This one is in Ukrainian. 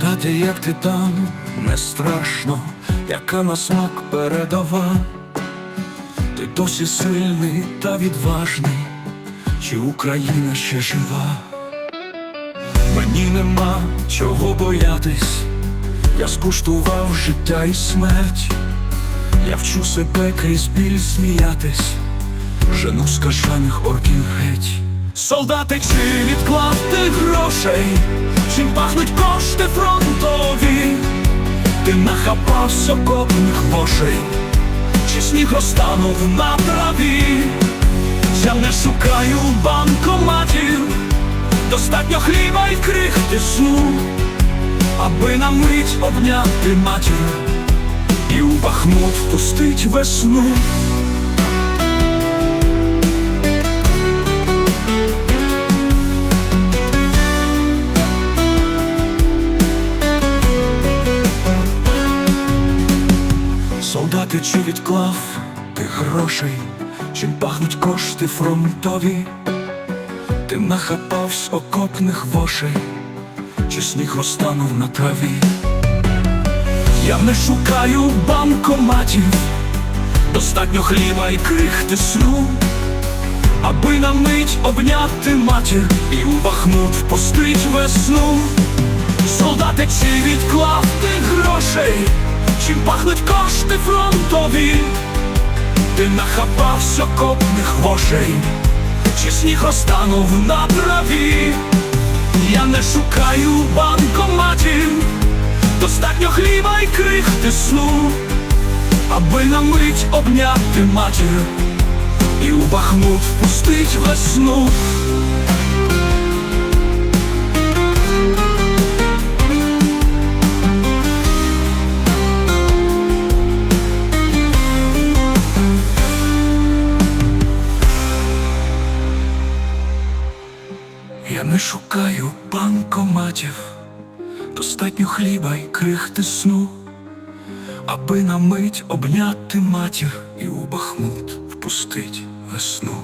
Солдати, як ти там, не страшно, яка на смак передова. Ти досі сильний та відважний, чи Україна ще жива? Мені нема чого боятись, я скуштував життя і смерть, я вчу себе крізь біль сміятись, жену скажених орків геть. Солдати, чи відклав ти грошей, чим пахнуть кошти фронтові, ти нахапався окопних вошей, чи сніг розтанув на траві, я не шукаю банкоматів, достатньо хліба й крихти сну, аби на мить обняти матір і у бахмут впустить весну. Солдати, чи відклав ти грошей, чим пахнуть кошти фронтові, ти нахапав з окопних вошей, чи сніг розтанув на траві. Я не шукаю банкоматів, достатньо хліба і крихти сну, аби на мить обняти матір і у бахмут впустить весну. Солдати, чи відклав ти грошей, пахнуть кошти фронтові, ти нахапався копних вошей, чи сніг розтанув на траві, я не шукаю банкоматів, достатньо хліба й крихти сну, аби на мить обняти матір. І у бахмут впустить весну. Не шукаю банкоматів, достатньо хліба й крихти сну, аби на мить обняти матір і у бахмут впустить весну.